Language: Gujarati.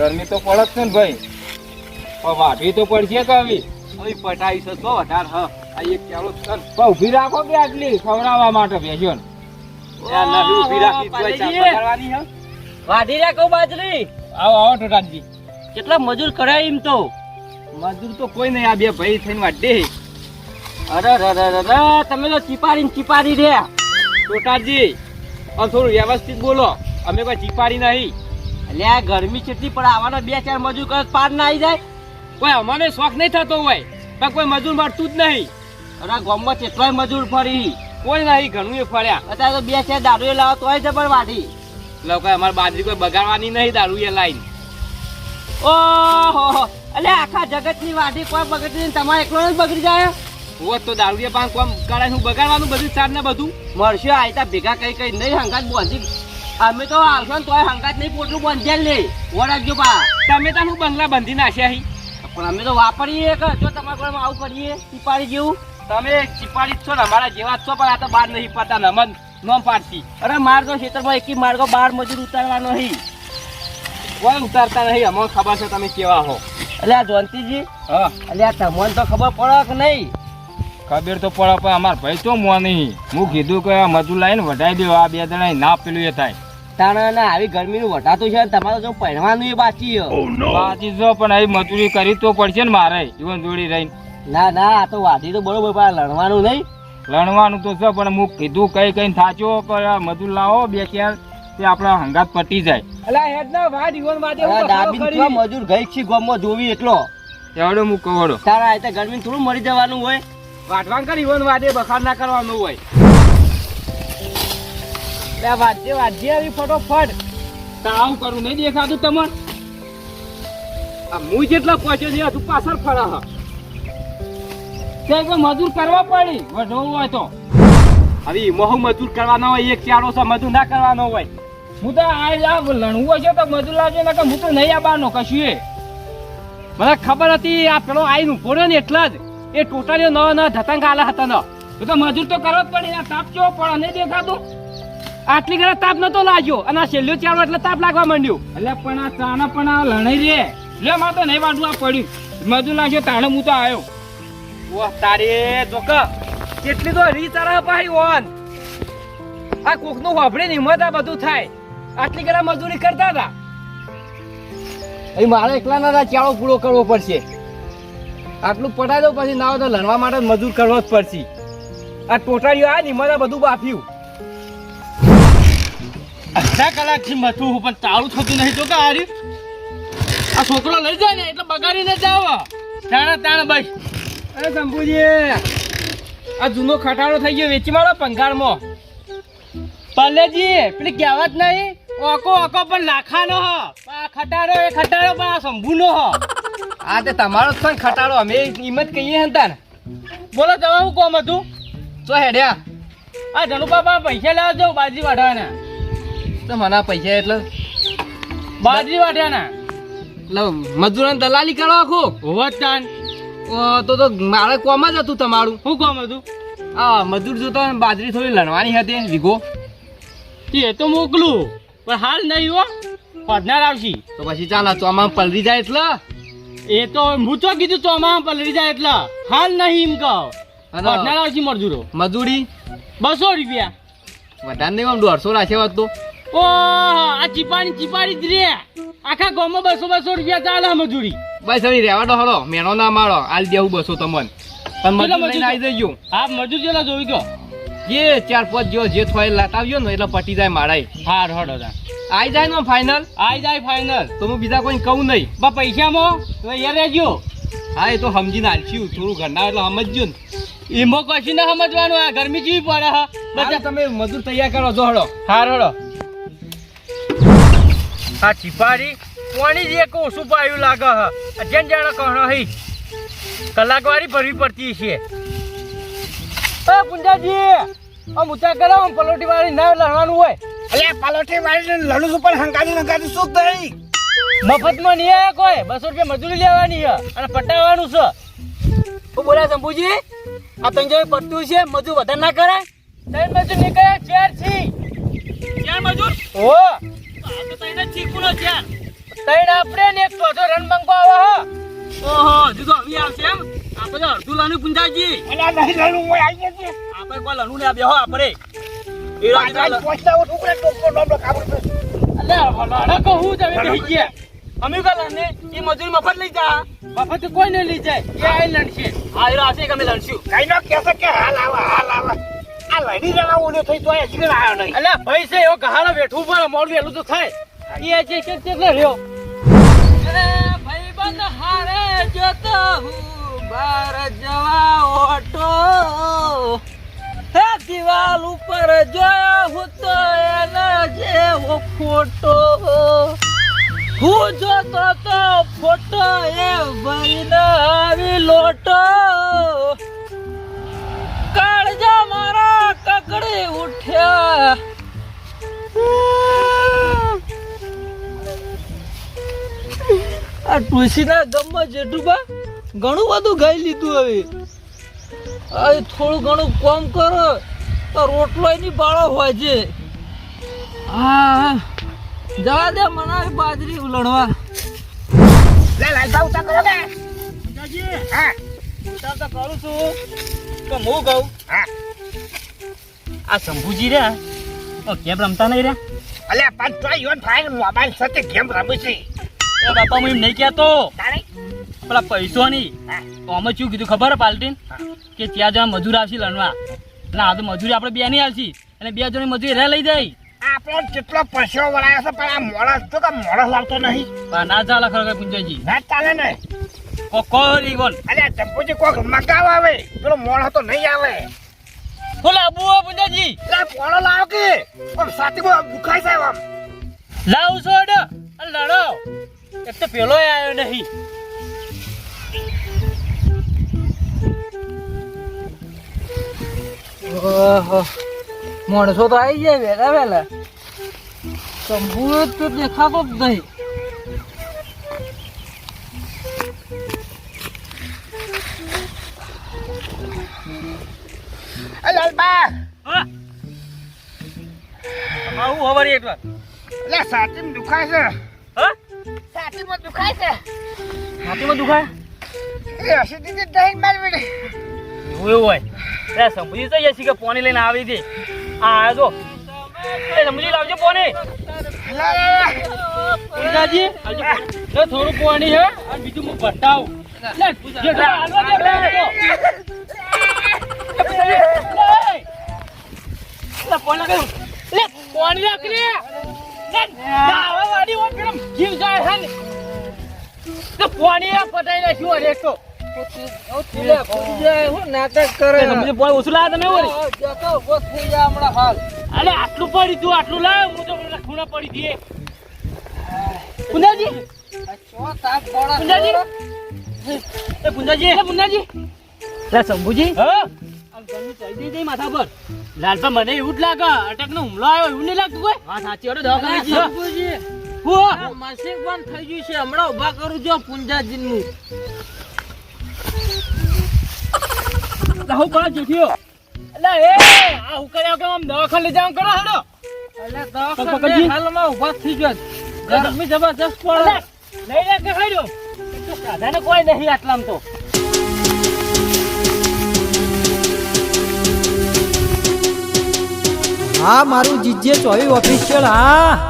ગરમી તો પડત છે ને ભાઈ. પણ વાઢવી તો પડશે કે હવે હવે પટાવી છે તો વધાર હ. આ એક ચાલો કર પણ ઊભી રાખો કે આટલી ખવડાવવા માટે બેસ્યો ને. ઊભી રાખી પકડવાની હ? વાઢી રાખો બાજરી. આવો આવો ટોટાજી કેટલા મજૂર કરાય એમ તો? મજૂર તો કોઈ નહીં આ બે ભાઈ થઈને વાઢે. અરે અરે રે રે રે તમે તો ચીપારી ચીપારી રહ્યા. ટોટાજી પણ થોડું વ્યવસ્થિત બોલો. અમે કોઈ ચીપારી નહીં. એટલે આ ગરમી કેટલી પડે આવાના બે ચાર મજૂર કરે પાર ના આવી જાય. કોઈ અમને શોખ નહીં થતો હોય, પણ કોઈ મજૂર મળતું જ નહીં. આ ગામમાં કેટલાય મજૂર ફરી. કોઈ નહીં, ઘણું એ ફર્યા. અત્યારે તો બે ચાર દારૂ એ લાવો તોય જબર વાઢી. લોકો અમારે બાજરી કોઈ બગાડવાની નહીં દારૂ એ લાઈન. ઓહો એટલે આખા જગતની વાઢી કોઈ બગડી તમારે એકલો જ બગડી જાય? હોત તો દારૂ એ પાંચ કોમ કરાય, હું બગાડવાનું બધું સાર ને બધું. મળશે આયતા ભેગા કઈ કઈ નહીં, હંગાત બાંધી અમે તો આવશો ને તોય હંગાત નહીં પોટલું બાંધ્યા લે વળગજો પા તમે તો હું બંગલા બંધી નાખ્યા હી. પણ અમે તો વાપરીએ કે જો તમારા ઘરમાં આવું કરીએ ટીપાડી જેવું. તમે ચીપાડી જ છો ને અમારા જેવા જ છો પણ આ તો બાર નહીં પડતા ને અમન નોમ પાડતી અરે માર્ગો ખેતરમાં એકી માર્ગો બાર મજૂર ઉતારવાનો નહીં કોઈ ઉતારતા નહીં અમને ખબર છે તમે કેવા હો. એટલે આ જોનતીજી હા. એટલે આ તમને તો ખબર પડે કે નહીં? ખબર તો પડે પણ અમાર ભાઈ તો મોં નહીં હું કીધું કે આ મજૂર લાવીને વઢાઈ દો આ બે જણા ના પેલું એ થાય. તાણા આવી ગરમીનું વટાતું છે તમારે જો પહેરવાનું એ બાકી બાકી જો પણ આવી મજૂરી કરી તો પડશે ને મારે જીવન જોડી રહીને. ના ના આ તો વાઢી તો બરોબર પણ લણવાનું નહીં. લણવાનું તો છે પણ હું કીધું કઈ કઈ થાચો મજૂર લાવો બે ચાર તે આપણા હંગાત પટી જાય. હેડ ના મજૂર ગઈ છે ગામમાં જોવી એટલો. એવડો હું કવડો તારા આ ગરમી થોડું મરી જવાનું હોય. વાટવાન કરી ઈવન વાદે બખાર ના કરવાનું હોય. લે વાજે વાજે આવી ફટોફટ. તાવ કરું, નહીં દેખાતું તમને? આ હું જેટલા પહોંચ્યો છે તું પાછળ ફરા હ મજૂર કરવા પડી, વધવું હોય તો. હવે મોહ મજૂર કરવાનો હોય, એક ચારો છે, મજૂર ના કરવાનો હોય. હું તો આ આ લણવું હોય છે તો મજૂર લાવજો ને કે હું તો નહીં આવવાનો કશું એ. મને ખબર હતી, આ પેલો આઈને ઊભો રહ્યો ને એટલા જ. એ ટોટલી નવા નવા ધતંગ આલા હતા ન. તો મજૂર તો કરવો જ પડે તાપ કેવો પડે, નહીં દેખાતું? આટલી ઘણા તાપ નતો લાગ્યો અને આ છેલ્લો ચાલો એટલે તાપ લાગવા માંડ્યો. એટલે પણ આ ચાના પણ આ લણાઈ રે. લે મારે તો નહીં વાંધું આ પડ્યું મજૂર લાગ્યો તાણે હું તો આવ્યો વાહ તારે જોક કેટલી તો રીત તારા ભાઈ ઓન. આ કોકનું વાપરે ને હિંમત આ બધું થાય. આટલી ઘણા મજૂરી કરતા હતા. એ મારે એકલાના ચાળો પૂરો કરવો પડશે. આટલું પટાઈ દઉં પછી ના હોય તો લણવા માટે મજૂર કરવો જ પડશે. આ ટોટાળીઓ આ નિમત આ બધું બાફ્યું. અડધા કલાકથી મથું હું પણ તાળું થતું નહીં. તો કે આ આ છોકરો લઈ જાય ને એટલે બગાડીને જાવ તાણા તાણ ભાઈ અરે શંભુજી આ જૂનો ખટાડો થઈ ગયો વેચી મારો પંગારમાં પલ્લેજી પેલી કહેવત નહીં. ઓકો ઓકો પણ લાખાનો હો. આ ખટાડો એ ખટાડો પણ આ શંભુનો હ. આ તે તમારો જ ખટાડો અમે કિંમત કહીએ હતા ને બોલો તમે શું કોમ હતું તો હેડ્યા. આ ધનુપા પૈસા લેવા જાઉં બાજરી વાઢવાના. તો મને પૈસા એટલે બાજરી વાઢવાના એટલે મજૂરોને દલાલી કરો આખું. હોવતાન ઓ, તો તો મારે કોમ જ હતું તમારું. શું કોમ હતું? આ મજૂર જોતો બાજરી થોડી લણવાની હતી વીઘો. એ તો મોકલું પણ હાલ નહીં હો. પડનાર આવશી. તો પછી ચાલો ચોમાં પલરી જાય એટલે. એ તો હું તો કીધું ચોમામાં પલરી જાય એટલે. હાલ નહીં એમ કહો. પડનાર આવશી મજૂરો. મજૂરી? બસો રૂપિયા. વધારે નહીં આમ દોઢસો રાખ્યા હોત તો. ઓ આ ચીપાણી ચીપાણી જ રે. આખા ગામમાં બસો બસો રૂપિયા ચાલે મજૂરી. બસ હવે રહેવા દો હળો. મેનો ના મારો. આલ દેવું બસો તમને. પણ મજૂર લઈને આવી જજો. આ મજૂર જેલા જોઈ ગયો જે ચાર પાંચ જો જે થોય લાટાવ્યો ને એટલે પટી જાય મારાય. હાર હડો તા આઈ જાય ને ફાઇનલ આઈ જાય ફાઇનલ તો હું બીજા કોઈ કહું નહીં. બા પૈસામાં? તો અહીંયા રહેજો. હા એ તો સમજીને હાલશું. થોડું ઘરના એટલે સમજજો ને. એમાં કશું ના સમજવાનું? આ ગરમી જેવી પડે હા? બધા તમે મજૂર તૈયાર કરો જો હળો. હાર હડો આ ચીપારી કોની જે એક ઓછું પાયું લાગે હ. અજન જાણે કહણો હઈ કલાકવારી ભરવી પડતી છે. એ પુંજાજી આ મુચા કરો આમ પલોટી વાળી ના લડવાનું હોય. અલે પલોટી વાળીને લડું છું પણ હંકારી હંકારી શું થઈ? મફતમાં નહીં આવે કોઈ? બસો રૂપિયા મજૂરી લેવાની છે અને પટાવવાનું છે. હું બોલા શંભુજી? આ તંજો પટ્ટું છે મજૂર વધારે ના કરાય? ત્રણ મજૂર નીકળ્યા ચાર છી. ચાર મજૂર? ઓ તઈને ચીકુનો ચાર તૈણ આપણે ને એક ચોથો રણબંકો આવે હ. ઓહો હજુ તો આવી આવશે એમ? આપણે અડધું લાનું પુંજાજી અને આ નહીં લડું હોય આવીએ છીએ આપણે કોઈ લણું ને બેહો આપણે. એ રાત પાછા પહોંચતા હોય ટુકડે કાબુ કરે. હલાડા કહું તમે બેહી ગયા. અમે કા એ મજૂરી મફત લઈ જા. મફત કોઈ નહીં લઈ જાય એ આઈ આ અમે લણશું કઈ નો કેસે કે હાલ આવા હાલ આવા. આ લડી જણાવું ને થઈ તો શીખર આવ્યો નહીં. અલે ભાઈ છે એવો ગહાડો બેઠું પણ મોડું એલું તો થાય. એ છે કે કેટલે રહ્યો ભાઈબંધ હારે જોતો હું બાર જવા ઓટો. હે દિવાલ ઉપર જોયો હું તો એના જેવો ફોટો. હું જોતો તો ફોટો એ ભાઈને આવી લોટો આ તુલસીના ગમમાં જેઠુબા ઘણું બધું ગાઈ લીધું હવે. હવે થોડું ઘણું કોમ કરો તો રોટલો એની બાળો હોય છે. હા જવા દે મને બાજરી લણવા લે લાલતા ઉતા કરો કે હા. તો કરું છું. કે હું કહું હા. આ શંભુજી રે ઓ કેમ રમતા નહીં રે અલ્યા પાંચ તો યોન થાય ને મોબાઈલ સાથે ગેમ રમે છે. એ બાપા હું એમ નહીં કહેતો. પેલા પૈસોની ની. અમે શું કીધું ખબર પાલટીન? કે ત્યાં જવા મજૂર આવશે લણવા. એટલે આ તો મજૂરી આપણે બે નહીં આવશે અને બે જણ મજૂરી રે લઈ જાય. આપણો કેટલો પરસેવો વળાયો છે પણ આ મોણસ તો કે મોણસ લાવતો નહીં. ના ચાલે ખરેખર ના ચાલે ને. કો કોઈ બોલ. અલ્યા ચંપુજી કોક મગાવ આવે. પેલો તો નહીં આવે. હું લાવવું હો લે પોણો લાવો કે? આમ. લાવ લડો. એક તો પેલો આવ્યો નહીં. ઓહો માણસો તો આવી જાય વહેલા વહેલા શંભુ તો દેખાતો જ નહીં. લાલબા! હા. આવું હવારી એક વાર. લે સાચી દુખાય છે. હા? સાચીમાં દુખાય છે. છાતીમાં દુખાય? એ હસી દીધી દહીં મારી બેટી એવું એવું હોય. એ સમજી તો યસી કે પોણી લઈને આવી દે આ આવ્યો જો એ સમજી લાવજો પોણી લે લે લે. પૂજાજી જો થોડું પોણી હે અને બીજું હું બતાવ લે જે તો પોણી પટાઈ નાખ્યું અરે તો. નાટક કરે. ઓછું તમે ઓરી. ઊભો થઈ જાય હમણાં હાલ. અલે આટલું પડી તું આટલું લાવ હું તો ખૂણા પડી દીએ પુંજાજી. પુંજાજી. પુંજાજી. પુંજાજી. લે શંભુજી. માથા પર. લાલપા મને એવું જ લાગે અટક નો હુમલો આવ્યો એવું નહીં લાગતું કોઈ? હા સાચી અડો મશીન બંધ થઈ ગયું છે. હમણાં ઊભા કરું છું પુંજાજી નું લાહુ પા જેઠિયો અલે એ આ હું કર્યા કે આમ દવાખાને લઈ જાવ કરો હેડો. એટલે પકડજી. દવાખાને હાલમાં ઊભા થઈ ગયો ગરમી જબરજસ્ત પડે. લઈ લે કે હેડો. સાધાને કોઈ નહીં આટલામ તો. હા મારું જીજે ચોવી ઓફિશિયલ હા.